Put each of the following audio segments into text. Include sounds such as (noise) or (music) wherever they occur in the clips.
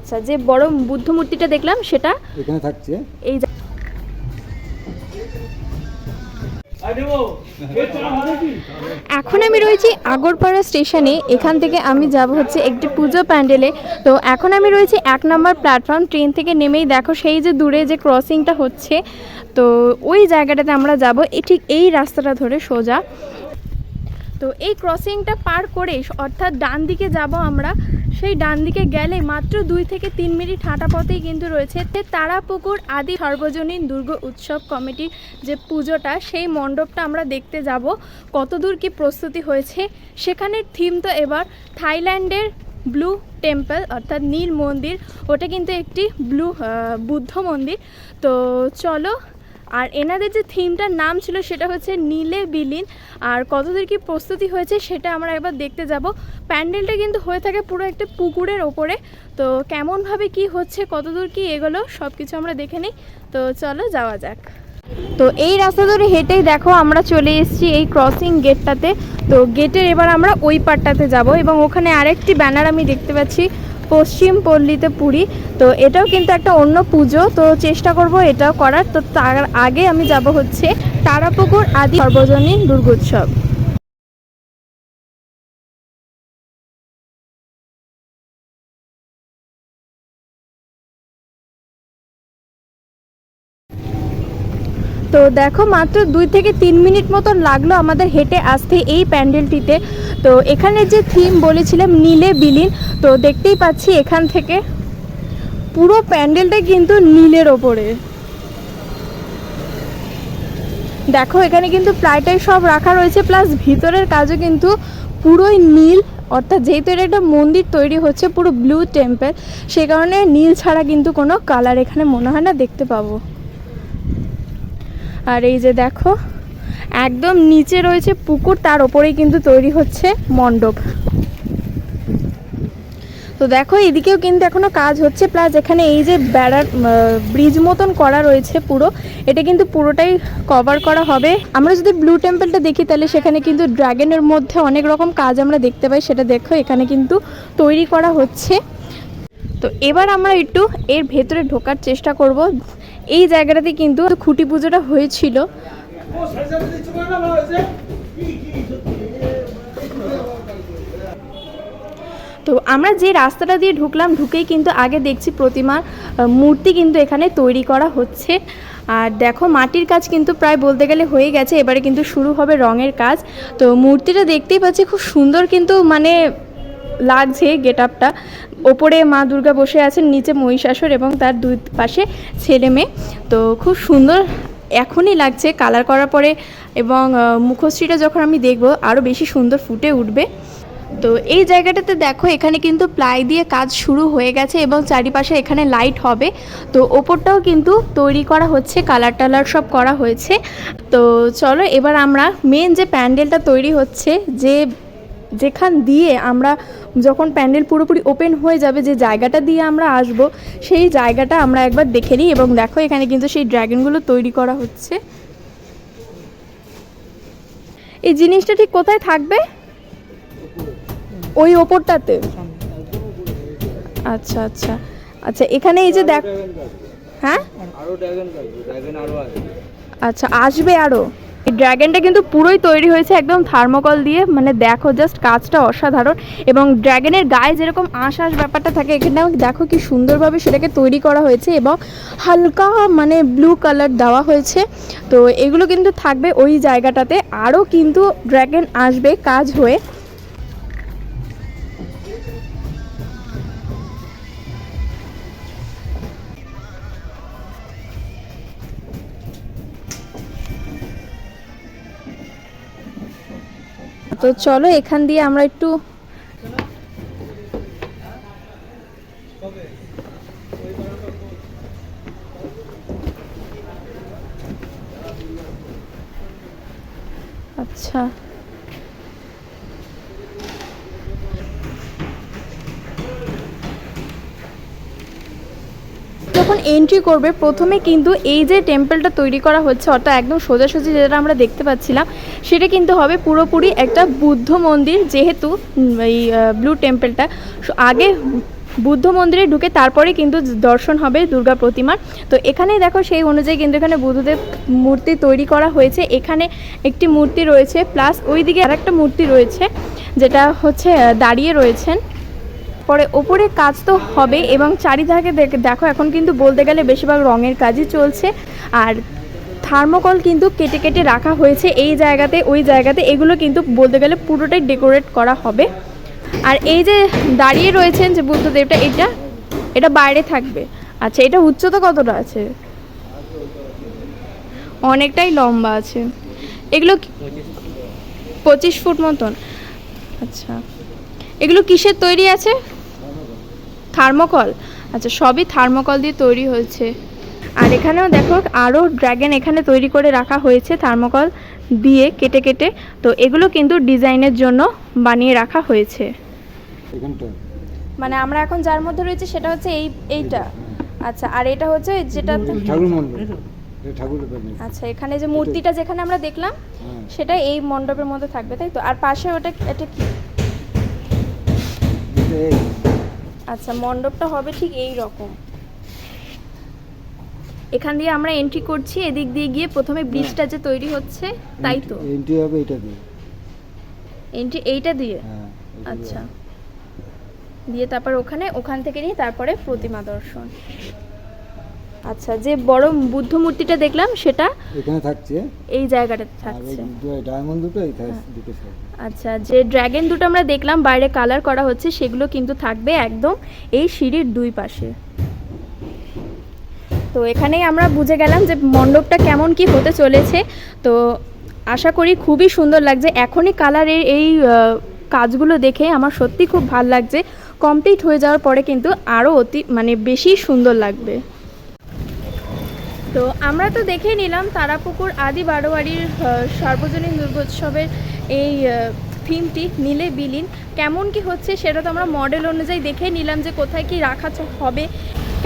আচ্ছা যে বড় বুদ্ধ মূর্তিটা দেখলাম সেটা? এখানে থাকছে। এই এখন আমি রয়েছি আগরপাড়া স্টেশনে। এখান থেকে আমি যাব হচ্ছে একটি পুজো প্যান্ডেলে। তো এখন আমি রয়েছি এক নম্বর প্ল্যাটফর্ম ট্রেন থেকে নেমেই দেখো সেই যে দূরে যে ক্রসিংটা হচ্ছে। তো ওই জায়গাটাতে আমরা যাব ঠিক এই রাস্তাটা ধরে সোজা। তো এই ক্রসিংটা পার করে অর্থাৎ ডান দিকে যাব আমরা। সেই ডান দিকে গেলে মাত্র দুই থেকে তিন মিনিট হাঁটা পথেই কিন্তু রয়েছে তারাপুকুর আদি সর্বজনীন দুর্গ উৎসব কমিটির যে পুজোটা, সেই মণ্ডপটা আমরা দেখতে যাব। কতদূর কি প্রস্তুতি হয়েছে? সেখানের থিম তো এবার থাইল্যান্ডের ব্লু টেম্পল অর্থাৎ নীল মন্দির। ওটা কিন্তু একটি ব্লু বুদ্ধ মন্দির। তো চলো আর এনাদের যে থিমটার নাম ছিল সেটা হচ্ছে নীলে বিলীন। আর কতদূর কি প্রস্তুতি হয়েছে সেটা আমরা একবার দেখতে যাব। প্যান্ডেলটা কিন্তু হয়ে থাকে পুরো একটা পুকুরের ওপরে। তো কেমনভাবে কি হচ্ছে, কতদূর কি এগুলো সব কিছু আমরা দেখে নিই। তো চলো যাওয়া যাক। তো এই রাস্তা ধরে হেঁটেই দেখো আমরা চলে এসেছি এই ক্রসিং গেটটাতে তো গেটের এবার আমরা ওই পারটাতে যাব এবং ওখানে আরেকটি ব্যানার আমি দেখতে পাচ্ছি। পশ্চিম পল্লীতে পুরী, তো এটাও কিন্তু একটা অন্য পুজো, তো চেষ্টা করব এটাও করার। তো তার আগে আমি যাব হচ্ছে তারাপুকুর আদি সর্বজনীন দুর্গোৎসব। তো দেখো মাত্র দুই থেকে তিন মিনিট মতন লাগল আমাদের হেঁটে আসতে এই প্যান্ডেলটিতে। তো এখানে যে থিম বলেছিলাম, নীলে বিলীন, তো দেখতেই পাচ্ছি এখান থেকে পুরো প্যান্ডেলটা কিন্তু নীলের ওপরে। দেখো, এখানে কিন্তু প্রায়টাই সব রাখা রয়েছে, প্লাস ভিতরের কাজও কিন্তু পুরোই নীল, অর্থাৎ যেহেতু এটা একটা মন্দির তৈরি হচ্ছে পুরো ব্লু টেম্পেল সে কারণে নীল ছাড়া কিন্তু কোনো কালার এখানে মনে হয় না দেখতে পাবো। আর এই যে দেখো একদম নিচে রয়েছে পুকুর, তার ওপরেই কিন্তু তৈরি হচ্ছে মণ্ডপ। তো দেখো, এদিকেও কিন্তু এখনও কাজ হচ্ছে প্লাস এখানে এই যে বেড়ার ব্রিজ মতন করা রয়েছে পুরো, এটা কিন্তু পুরোটাই কভার করা হবে। আমরা যদি ব্লু টেম্পলটা দেখি, তাহলে সেখানে কিন্তু ড্রাগনের মধ্যে অনেক রকম কাজ আমরা দেখতে পাই, সেটা দেখো, এখানে কিন্তু তৈরি করা হচ্ছে। তো এবার আমরা একটু এর ভেতরে ঢোকার চেষ্টা করব। এই জায়গাটাতে কিন্তু খুঁটি পুজোটা হয়েছিল। তো আমরা যে রাস্তাটা দিয়ে ঢুকলাম, ঢুকেই কিন্তু আগে দেখছি প্রতিমার মূর্তি কিন্তু এখানে তৈরি করা হচ্ছে। আর দেখো, মাটির কাজ কিন্তু প্রায় বলতে গেলে হয়ে গেছে, এবারে কিন্তু শুরু হবে রঙের কাজ। তো মূর্তিটা দেখতেই পাচ্ছি, খুব সুন্দর কিন্তু মানে লাগছে গেট আপটা ওপরে মা দুর্গা বসে আছেন, নিচে মহিষাসুর এবং তার দুই পাশে ছেলে মেয়ে তো খুব সুন্দর এখনই লাগছে কালার করার পরে এবং মুখশ্রীটা যখন আমি দেখব আরও বেশি সুন্দর ফুটে উঠবে। তো এই জায়গাটাতে দেখো, এখানে কিন্তু প্লাই দিয়ে কাজ শুরু হয়ে গেছে এবং চারিপাশে এখানে লাইট হবে। তো ওপরটাও কিন্তু তৈরি করা হচ্ছে কালার টালার সব করা হয়েছে। তো চলো, এবার আমরা মেন যে প্যান্ডেলটা তৈরি হচ্ছে, যে যেখান দিয়ে আমরা যখন প্যান্ডেল পুরোপুরি ওপেন হয়ে যাবে যে জায়গাটা দিয়ে আমরা আসব সেই জায়গাটা আমরা একবার দেখে নিই এবং দেখো এখানে কিন্তু সেই ড্রাগনগুলো তৈরি করা হচ্ছে। এই জিনিসটা ঠিক কোথায় থাকবে? ওই ওপরটাতে। আচ্ছা আচ্ছা। আচ্ছা এখানে এই যে দেখ হ্যাঁ? আরও আরও আচ্ছা আসবে আরও এই ড্র্যাগনটা কিন্তু পুরোই তৈরি হয়েছে একদম থার্মোকল দিয়ে। মানে দেখো জাস্ট কাজটা অসাধারণ। এবং ড্র্যাগনের গায়ে যেরকম আঁশ আঁশ ব্যাপারটা থাকে এখানে দেখো কি সুন্দরভাবে সেটাকে তৈরি করা হয়েছে এবং হালকা মানে ব্লু কালার দেওয়া হয়েছে। তো এগুলো কিন্তু থাকবে ওই জায়গাটাতে। আরও কিন্তু ড্র্যাগন আসবে কাজ হয়ে। তো চলো এখান দিয়ে আমরা একটু আচ্ছা। যখন এন্ট্রি করবে, প্রথমে কিন্তু এই যে টেম্পলটা তৈরি করা হচ্ছে, অর্থাৎ একদম সোজাসুজি যেটা আমরা দেখতে পাচ্ছিলাম, সেটা কিন্তু হবে পুরোপুরি একটা বুদ্ধ মন্দির, যেহেতু এই ব্লু টেম্পলটা আগে বুদ্ধ মন্দিরে ঢুকে তারপরে কিন্তু দর্শন হবে দুর্গা প্রতিমার। তো এখানেই দেখো সেই অনুযায়ী কিন্তু এখানে বুদ্ধদেব মূর্তি তৈরি করা হয়েছে। এখানে একটি মূর্তি রয়েছে প্লাস ওইদিকে আর একটা মূর্তি রয়েছে, যেটা হচ্ছে দাঁড়িয়ে রয়েছেন। পরে ওপরে কাজ তো হবে এবং চারিধাকে দেখো এখন কিন্তু বলতে গেলে বেশিরভাগ রঙের কাজই চলছে। আর থার্মোকল কিন্তু কেটে কেটে রাখা হয়েছে এই জায়গাতে, ওই জায়গাতে। এগুলো কিন্তু বলতে গেলে পুরোটাই ডেকোরেট করা হবে। আর এই যে দাঁড়িয়ে রয়েছেন যে বুদ্ধদেবটা, এটা এটা বাইরে থাকবে। আচ্ছা এটা উচ্চতা কতটা আছে? অনেকটাই লম্বা আছে। এগুলো পঁচিশ ফুট মতন। আচ্ছা। এগুলো কিসের তৈরি আছে? থার্মোকল? আচ্ছা সবই থার্মোকল দিয়ে তৈরি হয়েছে। আর এখানেও দেখো আরও ড্র্যাগন এখানে তৈরি করে রাখা হয়েছে থার্মোকল দিয়ে কেটে কেটে। তো এগুলো কিন্তু ডিজাইনের জন্য বানিয়ে রাখা হয়েছে। মানে আমরা এখন যার মধ্যে রয়েছে সেটা হচ্ছে এই এইটা। আচ্ছা আর এটা হচ্ছে যেটা আচ্ছা এখানে যে মূর্তিটা যেখানে আমরা দেখলাম হ্যাঁ। সেটা এই মণ্ডপের মধ্যে থাকবে তাই তো? আর পাশে ওটা এটা কি? আচ্ছা মণ্ডপটা হবে ঠিক এই রকম। এখান দিয়ে আমরা এন্ট্রি করছি এদিক দিয়ে গিয়ে প্রথমে ব্রিজটা যে তৈরি হচ্ছে তাই তো? এন্ট্রি হবে এটা দিয়ে। এন্ট্রি এইটা দিয়ে? হ্যাঁ আচ্ছা। দিয়ে তারপর ওখানে ওখান থেকে নিয়ে তারপরে প্রতিমা দর্শন। আচ্ছা যে বড় বুদ্ধ মূর্তিটা দেখলাম সেটা এখানে থাকছে। এই জায়গাটাতে থাকছে। ডায়মন্ড দুটো এই হ্যাঁ। থাকছে দুটো side। আচ্ছা যে ড্র্যাগন দুটো আমরা দেখলাম বাইরে কালার করা হচ্ছে সেগুলো কিন্তু থাকবে একদম এই সিঁড়ির দুই পাশে। তো এখানেই আমরা বুঝে গেলাম যে মণ্ডপটা কেমন কি হতে চলেছে। তো আশা করি খুবই সুন্দর লাগছে। এখনই কালারের এই কাজগুলো দেখে আমার সত্যি খুব ভালো লাগছে। কমপ্লিট হয়ে যাওয়ার পরে কিন্তু আরও অতি মানে বেশি সুন্দর লাগবে। তো আমরা তো দেখে নিলাম তারাপুকুর আদি বারোয়ারির সর্বজনীন দুর্গোৎসবের এই থিমটি নীলে বিলীন। কেমন কি হচ্ছে সেটা তো আমরা মডেল অনুযায়ী দেখে নিলাম যে কোথায় কি রাখা হবে,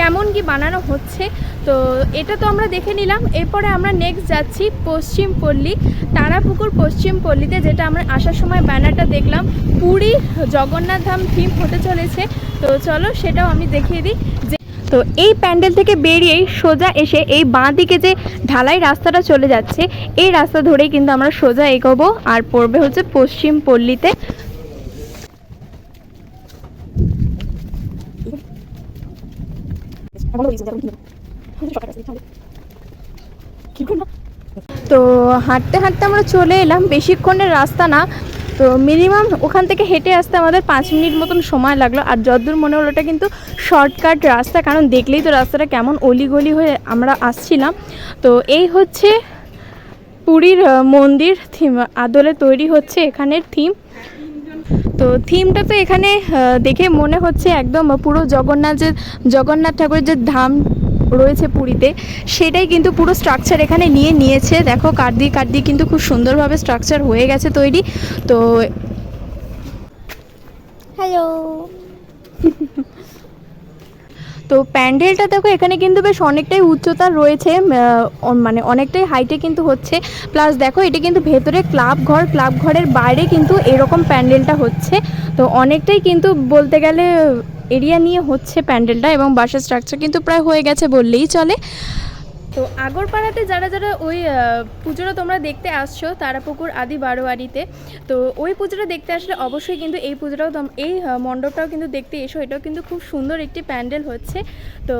কেমন কি বানানো হচ্ছে। তো এটা তো আমরা দেখে নিলাম। এরপরে আমরা নেক্সট যাচ্ছি পশ্চিম পল্লী, তারাপুকুর পশ্চিম পল্লীতে যেটা আমরা আসার সময় ব্যানারটা দেখলাম। পুরী জগন্নাথ ধাম থিম হতে চলেছে। তো চলো সেটাও আমি দেখিয়ে দিই। যে তো এই প্যান্ডেল থেকে বেরিয়েই সোজা এসে এই বাঁ দিকে যে ঢালাই রাস্তাটা চলে যাচ্ছে, এই রাস্তা ধরেই কিন্তু আমরা সোজা এগোবো আর পড়বে হচ্ছে পশ্চিম পল্লীতে। তো হাঁটতে হাঁটতে আমরা চলে এলাম। বেশিক্ষণের রাস্তা না তো মিনিমাম ওখান থেকে হেঁটে আসতে আমাদের পাঁচ মিনিট মতন সময় লাগল। আর যতদূর মনে হলো ওটা কিন্তু শর্টকাট রাস্তা, কারণ দেখলেই তো রাস্তাটা কেমন অলিগলি হয়ে আমরা আসছিলাম। তো এই হচ্ছে পুরীর মন্দির থিম আদলে তৈরি হচ্ছে এখানের থিম তো থিমটা তো এখানে দেখে মনে হচ্ছে একদম পুরো জগন্নাথ যে জগন্নাথ ঠাকুরের যে ধাম রয়েছে পুরীতে সেটাই কিন্তু পুরো স্ট্রাকচার এখানে নিয়ে নিয়েছে। দেখো কাঠ দিয়ে কাঠ দিয়ে কিন্তু খুব সুন্দরভাবে স্ট্রাকচার হয়ে গেছে তৈরি। তো হ্যালো (laughs) তো প্যান্ডেলটা দেখো এখানে কিন্তু বেশ অনেকটাই উচ্চতা রয়েছে মানে অনেকটাই হাইটে কিন্তু হচ্ছে। প্লাস দেখো এটা কিন্তু ভেতরে ক্লাব ঘর ক্লাব ঘরের বাইরে কিন্তু এরকম প্যান্ডেলটা হচ্ছে। তো অনেকটাই কিন্তু বলতে গেলে এরিয়া নিয়ে হচ্ছে প্যান্ডেলটা এবং বাসার স্ট্রাকচার কিন্তু প্রায় হয়ে গেছে বললেই চলে। তো আগরপাড়াতে যারা যারা ওই পুজোটা তোমরা দেখতে আসছো তারাপুকুর আদি বারোয়ারিতে। তো ওই পুজোটা দেখতে আসলে অবশ্যই কিন্তু এই পুজোটাও এই মণ্ডপটাও কিন্তু দেখতে এসো। এটাও কিন্তু খুব সুন্দর একটি প্যান্ডেল হচ্ছে। তো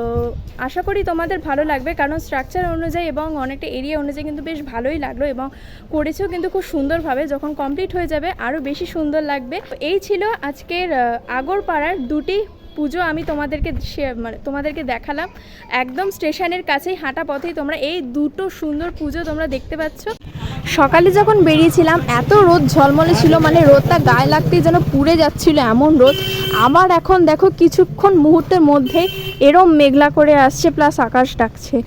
আশা করি তোমাদের ভালো লাগবে, কারণ স্ট্রাকচার অনুযায়ী এবং অনেকটা এরিয়া অনুযায়ী কিন্তু বেশ ভালোই লাগল এবং করেছেও কিন্তু খুব সুন্দরভাবে। যখন কমপ্লিট হয়ে যাবে, আরও বেশি সুন্দর লাগবে। এই ছিল আজকের আগরপাড়ার দুটি পুজো আমি তোমাদেরকে মানে তোমাদেরকে দেখালাম। একদম স্টেশনের কাছেই হাঁটা পথেই তোমরা এই দুটো সুন্দর পুজো তোমরা দেখতে পাচ্ছ। সকালে যখন বেরিয়েছিলাম, এত রোদ ঝলমলে ছিল মানে রোদটা গায়ে লাগতেই যেন পুড়ে যাচ্ছিল এমন রোদ। আবার এখন দেখো কিছুক্ষণ মুহূর্তের মধ্যে এরম মেঘলা করে আসছে প্লাস আকাশ ডাকছে।